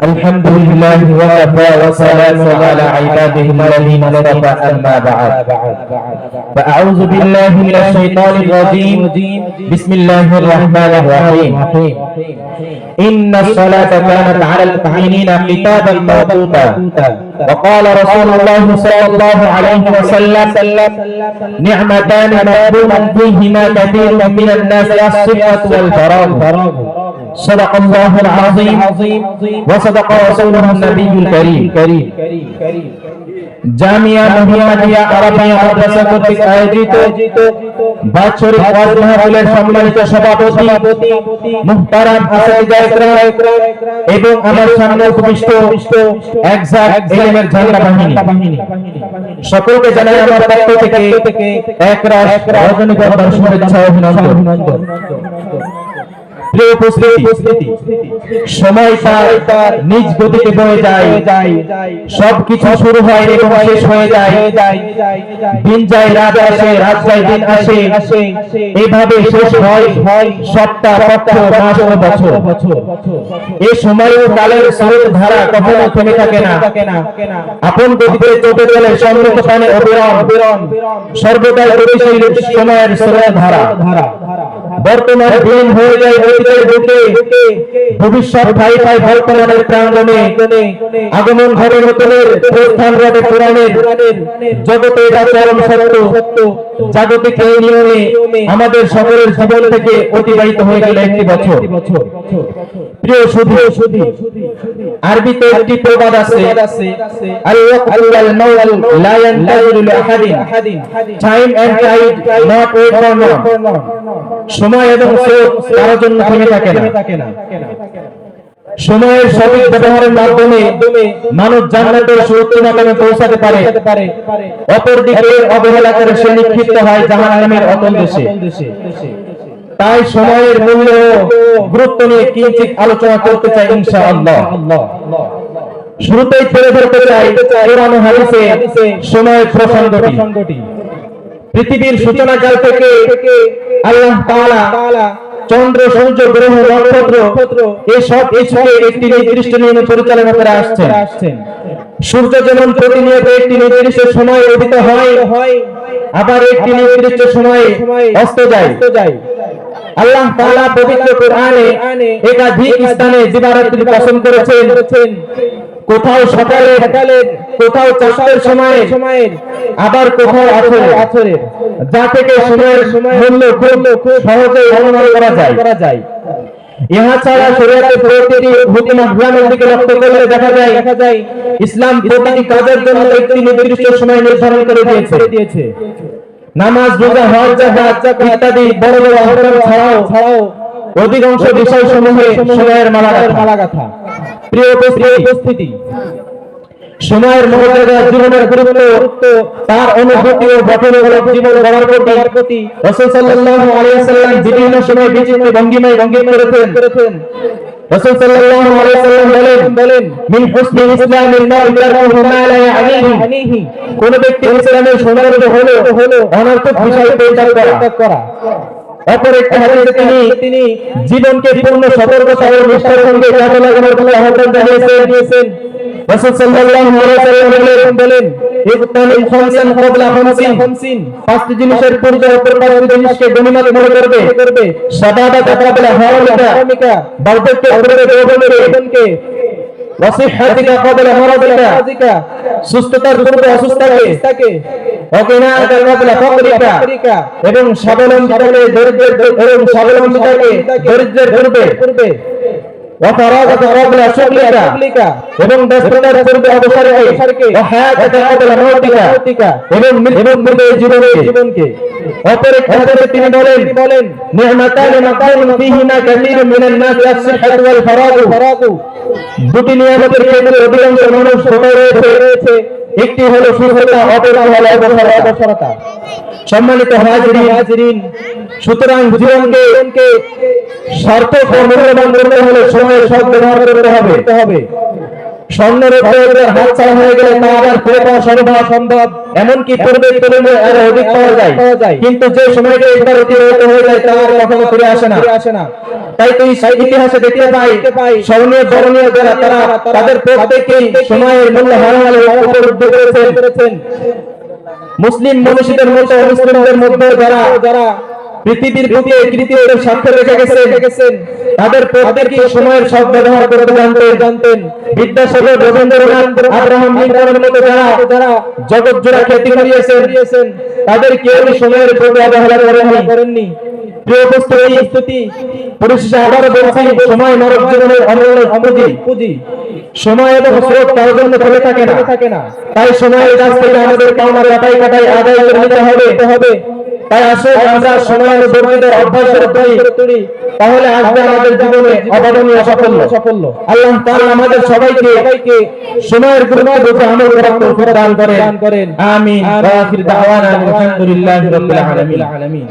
الحمد لله وكفى وسلام على عباده الذين اصطفى أما بعد. فأعوذ بالله من الشيطان الرجيم. بسم الله الرحمن الرحيم. إن الصلاة كانت على المؤمنين كتابا موقوتا. وقال رسول الله صلى الله عليه وسلم نعمتان مغبون فيهما كثير من الناس الصحة والفراغ. صدق الله العظيم وصدق رسوله النبي الكريم Jamia Mohammadia Arabia মাদ্রাসা কর্তৃক আয়োজিত বাৎসরিক ওয়াজ মাহফিলের সম্মানিত সভাপতি মুহতারাম আসাদিজা ইকরাম এবং আমার সামনে উপবিষ্ট এক্সাক্ট ইলমের ঝান্ডা বাহিনী সকলকে জানাই আমার পক্ষ থেকে একরাশ রজনীগন্ধার শুভেচ্ছা ও অভিনন্দন প্রিয় উপস্থিতি, সময় তার নিজ গতিতে বয়ে যায়। শুরু হয় এবং শেষ হয়ে যায়। দিন যায়, রাত আসে, রাত যায়, দিন আসে। এইভাবে শেষ হয় সপ্তাহ পক্ষ মাস ও বছর। ও কালের ধারা কখনো থেমে থাকে না। আপন গতিতে সমৃদ্ধ পানে অবিরাম, সর্বদাই সময়ের স্রোত ধারা। বর্তমান দিন হয়ে যায় অতীতের বুকে ভবিষ্যৎ ঠাই ঠাই বর্তমানের প্রাঙ্গণে আগমন ঘরে নতুনের প্রস্থান ঘটে পুরাণের জগতে এটা চরম সত্য। জাগতিক এই নিয়মে আমাদের সকলের জীবন থেকে অতিবাহিত হয়ে গেল একটি বছর। প্রিয় শুধু শুধু আরবিতে একটি প্রবাদ আছে time and tide not wait for none সময় এবং জন্য থেমে থাকে না। সময়ের সঠিক ব্যবহারের মাধ্যমে মানুষ জান্নাতের মাকামে পৌঁছাতে পারে। অপরদিকে অবহেলা করে সে নিক্ষিপ্ত হয় অতল দেশে। তাই সময়ের মূল্য গুরুত্ব নিয়ে কিঞ্চিত আলোচনা করতে চাই ইনশাআল্লাহ। শুরুতেই তুলে ধরতে চাই সময়ের প্রসঙ্গটি। পৃথিবীর সূচনাকাল থেকে আল্লাহ তাআলা চন্দ্র, সূর্য, গ্রহ, নক্ষত্র এই সব কিছুকে একটি নির্দিষ্ট নিয়মে পরিচালনা করে আসছেন। সূর্য যেমন প্রতিনিয়ত একটি নির্দিষ্ট সময় উদিত হয়, আবার একটি নির্দিষ্ট সময়ে অস্ত যায়। আল্লাহ তাআলা পবিত্র কোরআনে একাধিক স্থানে দিবারাত্রি পছন্দ করেছেন। কোথাও সকালে সকালে কোথাও চাষের সময় সময়ের আবার কোথাও আছরে আছরে যা থেকে সময়ের সময় মূল্য খুব সহজে অনুমান করা যায়। করা যায়। ইহা ছাড়া শরীয়তের প্রতিটি হুকুম আহকামের দিকে লক্ষ্য করলে দেখা যায় দেখা যায় ইসলাম প্রতিটি কাজের জন্য একটি নির্দিষ্ট সময় নির্ধারণ করে দিয়েছে। নামাজ রোজা হজ জাকাত ইত্যাদি বড় বড় আহকাম ছাড়াও ছাড়াও অধিকাংশ বিষয় সমূহে সময়ের মালা গাথা প্রিয় উপস্থিতি। সময়ের মর্যাদা জীবনের গুরুত্ব তার অনুভূতি ও গঠনমূলক জীবন গড়ার প্রতি রাসূল সাল্লাল্লাহু আলাইহি ওয়াসাল্লাম বিভিন্ন সময় বিচিত্র ভঙ্গিমায় ভঙ্গিম করেছেন। রাসূল সাল্লাল্লাহু আলাইহি বলেন বলেন মিন হুসনি ইসলামিল মার'i তারকুহু মা লা ইয়ানিহি। কোন ব্যক্তি ইসলামের সৌন্দর্য হলো হলো অনর্থক বিষয় পরিত্যাগ করা। অপর একটি হাদিসে তিনি জীবনকে পূর্ণ সতর্কতা ও নিষ্ঠার সঙ্গে কাজে লাগানোর কথা আহ্বান জানিয়েছেন। রাসূল সাল্লাল্লাহু আলাইহি ওয়াসাল্লাম বলেন খামসান ক্বাবলা খামসিন। পাঁচটি জিনিসের পরিচয় অপর পাঁচটি জিনিসকে মনে করবে। করবে। সাদাদাত ক্বাবলা পূর্বে যৌবনকে ওয়াসিহাতিকা ক্বাবলা মারাদিকা সুস্থতার পূর্বে অসুস্থতাকে অকিনাতা ক্বাবলা ফাকরিকা এবং স্বাবলম্বিতাকে দরিদ্রের এবং স্বাবলম্বিতাকে দরিদ্রের পূর্বে وفراغة قبل شغلك এবং ব্যস্ততার পূর্বে অবসরকে وحياتك قبل موتك এবং মৃত্যুর পূর্বে জীবনকে অপর তিনি বলেন বলেন নি'মাতান মাকারুন ফীহিমা কাসীরুন মিনান নাস as-সিহহাতু ওয়াল ফারাগু। দুটি নিয়ামতের ক্ষেত্রে অধিকাংশ মানুষ রয়েছে। একটি হলো সুস্থতা অপর হলো অবসরতা। সম্মানিত হাজিরিন সুতরাং জীবনকে মূল্যবান করতে হলে ব্যবহার করতে হবে। স্বর্ণের হাত ছাড়া হয়ে গেলে তা আবার ফিরে পাওয়া সম্ভব? সম্ভব। এমনকি পূর্বের তুলনায় আরও অধিক পাওয়া যায়। কিন্তু যে সময়টা একবার অতিবাহিত হয়ে যায় তা আর কখনো ফিরে আসে না। তাই তুই সেই ইতিহাসে দেখতে পাই স্মরণীয় বরণীয় যারা তারা তাদের প্রত্যেকেই সময়ের মূল্য হারালে উপলব্ধি করেছেন। মুসলিম মনীষীদের মতো মুসলিমদের মধ্যে যারা যারা পৃথিবীর বুকে কৃতিত্বের সাথে রেখে গেছেন। তাদের প্রত্যেকেই সময়ের সব ব্যবহার করতে জানতেন। জানতেন। বিদ্যাসাগর রবীন্দ্রনাথ আব্রাহাম লিঙ্কনের মতো যারা যারা জগৎ জোড়া খ্যাতি করিয়েছেন তাদের কেউ সময়ের প্রতি অবহেলা করেননি। প্রিয় উপস্থিতি পরিশেষে বলছি সময় মানব জীবনের অমূল্য পুঁজি। সময় এবং স্রোত কারোর জন্য চলে থাকে না। থাকে না। তাই সময়ের কাছ থেকে আমাদের পাওনা কাটাই কাটাই আদায় করে নিতে হবে। তাই আসো আমরা সময়ের বর্ণিতের অভ্যাসের তুলি তাহলে আসবে আমাদের জীবনে অবদানীয় সাফল্য। সাফল্য। আল্লাহ তাআলা আমাদের সবাইকে সবাইকে সময়ের গুরুত্ব বুঝে আমল করার তৌফিক দান করেন। আমিন। ওয়া আখির দাওয়ানা আলহামদুলিল্লাহি রাব্বিল আলামিন।